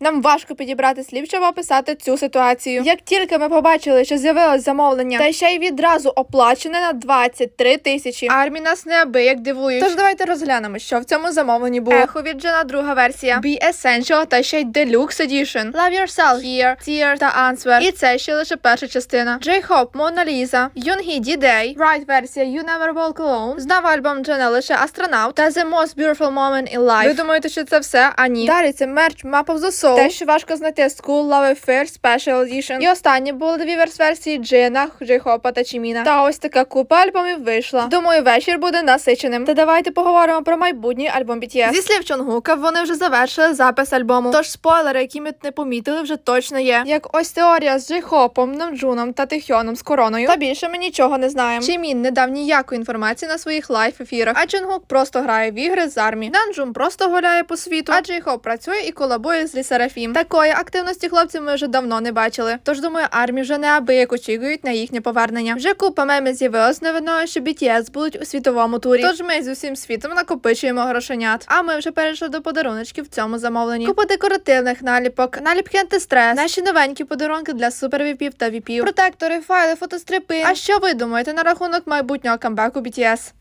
Нам важко підібрати слів, щоб описати цю ситуацію. Як тільки ми побачили, що з'явилось замовлення, та ще й відразу оплачене на 23 тисячі. Армі нас неабияк дивують. Тож давайте розглянемо, що в цьому замовленні було. Ехо від Джена, друга версія. Be Essential та ще й Deluxe Edition. Love Yourself, Here, Tear та Answer. І це ще лише перша частина. J-Hope, Mona Lisa, Yoongi, D-Day, Right версія You Never Walk Alone. Знав альбом Джена лише астронавт та The Most Beautiful Moment in Life. Ви думаєте, що це все? А ні. Далі це мерч of the Soul. Те, що важко знайти School Love Affair Special Edition. І останні були дві верс-версії Джина, J-Hope та Чіміна. Та ось така купа альбомів вийшла. Думаю, вечір буде насиченим. Та давайте поговоримо про майбутній альбом BTS. Зі слів Чонгука, вони вже завершили запис альбому. Тож спойлери, які ми не помітили, вже точно є. Як ось теорія з Джей-Хопом, Намджуном та Тихьоном з короною. Та більше ми нічого не знаємо. Чимін не дав ніякої інформації на своїх лайф ефірах. А Чонгук просто грає в ігри з армії. Намджун просто гуляє по світу. А Джей-Хоп працює і колабує з Лісарафім. Такої активності хлопців ми вже давно не бачили. Тож думаю, армії вже неабияк очікують на їхнє повернення. Вже купа мемів з'явилась новиною, що BTS будуть у світовому турі. Тож ми з усім світом накопичуємо грошенят. А ми вже перейшли до подаруночків в цьому замовленні. Купа декоративних наліпок, наліпки антистрес, наші новенькі подарунки для супервіпів та віпів, протектори, файли, фотострипи. А що ви думаєте на рахунок майбутнього камбеку BTS?